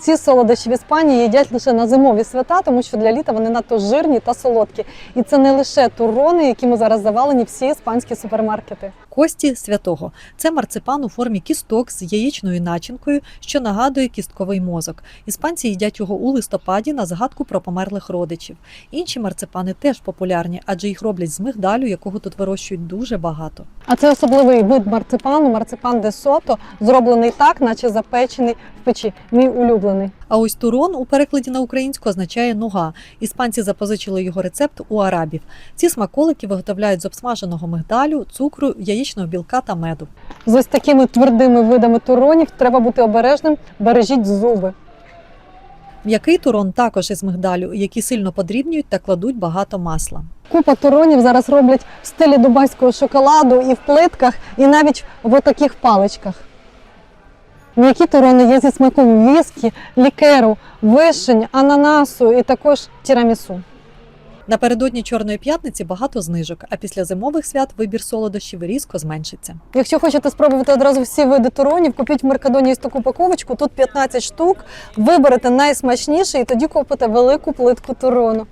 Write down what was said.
ці солодощі в Іспанії їдять лише на зимові свята, тому що для літа вони надто жирні та солодкі. І це не лише турони, якими зараз завалені всі іспанські супермаркети. Кості святого це марципан у формі кісток з яєчною начинкою, що нагадує кістковий мозок. Іспанці їдять його у листопаді на згадку про померлих родичів. Інші марципани теж популярні, адже їх роблять з мигдалю, якого тут вирощують дуже багато. А це особливий вид марципану, марципан де сото, зроблений так, наче запечений в печі. Мій улюблений. А ось турон у перекладі на українську означає нога. Іспанці запозичили його рецепт у арабів. Ці смаколики виготовляють з обсмаженого мигдалю, цукру, яєчного білка та меду. З ось такими твердими видами туронів треба бути обережним, бережіть зуби. М'який турон також із мигдалю, які сильно подрібнюють та кладуть багато масла. Купа туронів зараз роблять в стилі дубайського шоколаду і в плитках, і навіть в таких паличках. М'які турони є зі смаком віскі, лікеру, вишень, ананасу і також тірамісу. Напередодні Чорної п'ятниці багато знижок, а після зимових свят вибір солодощів різко зменшиться. Якщо хочете спробувати одразу всі види туронів, купіть в Меркадоні ось таку упаковочку. Тут 15 штук. Виберете найсмачніше і тоді купите велику плитку турону.